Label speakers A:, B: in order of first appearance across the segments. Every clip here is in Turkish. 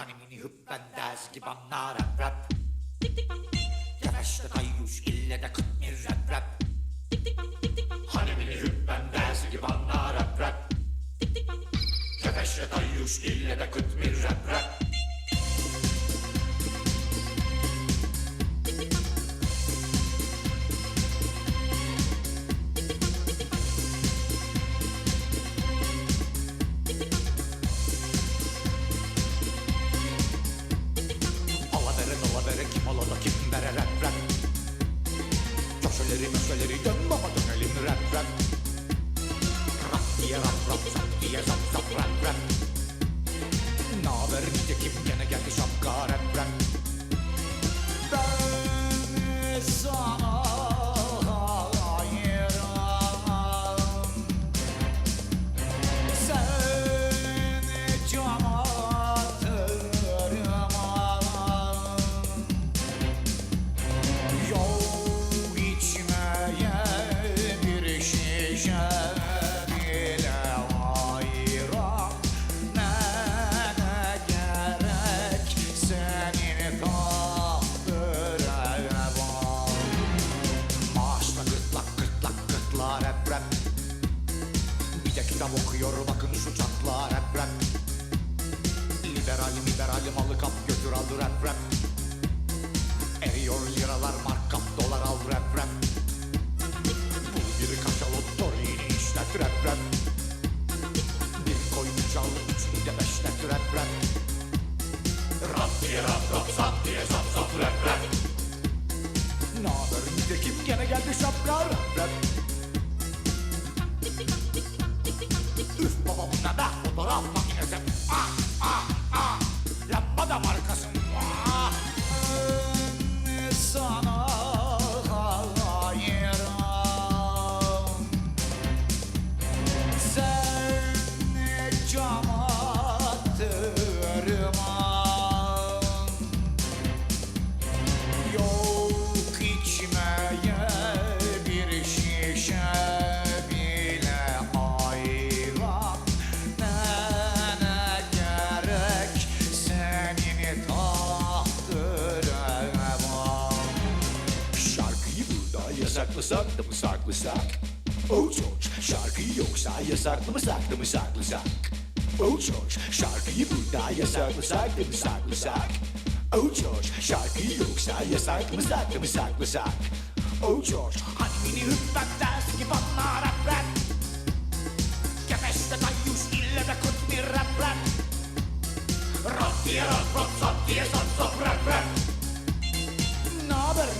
A: Hani mini hüppen ders gibi anlar rap rap. Yavaşta tayyuş ille de kıt mir rap rap. Hani mini hüppen ders gibi anlar rap rap. Yavaşta tayyuş ille de kıt mir rap rap kim ola da kim vere rap. Köşeleri möşeleri dön baba dönelim rap Rap De kitap okuyor bakın şu çatlağa rap rap Liberalim liberalim alı kap götür al rap rap Eriyor liralar mark kap dolar al rap rap Bul bir kaşalot torini işlet rap rap Bir koyun çalı üçünü de beşlet rap rap Rap diye rap rap zap diye zap zap rap rap. Naber nitekim gene geldi şapka rap rap burada yasaklasak da mı saklasak? Oh George, şarkıyı yoksa yasaklamasak da mı saklasak? Oh George, şarkıyı burada yasaklasak da mı saklasak? Oh George, şarkıyı yoksa yasaklamasak da mı saklasak? Oh George, mini hüppet ders gibi anla rap rap Kepeşte tayyuş ille de kut bir rap rap Rap diye rap rap sap diye sap sap rap rap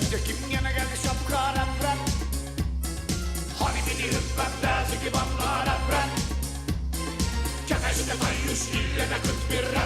A: Kim gene geldi şapka rap rap? Hani mini hüppet ders gibi anla rap rap? Kepeşte tayyuş ille de kut bir rap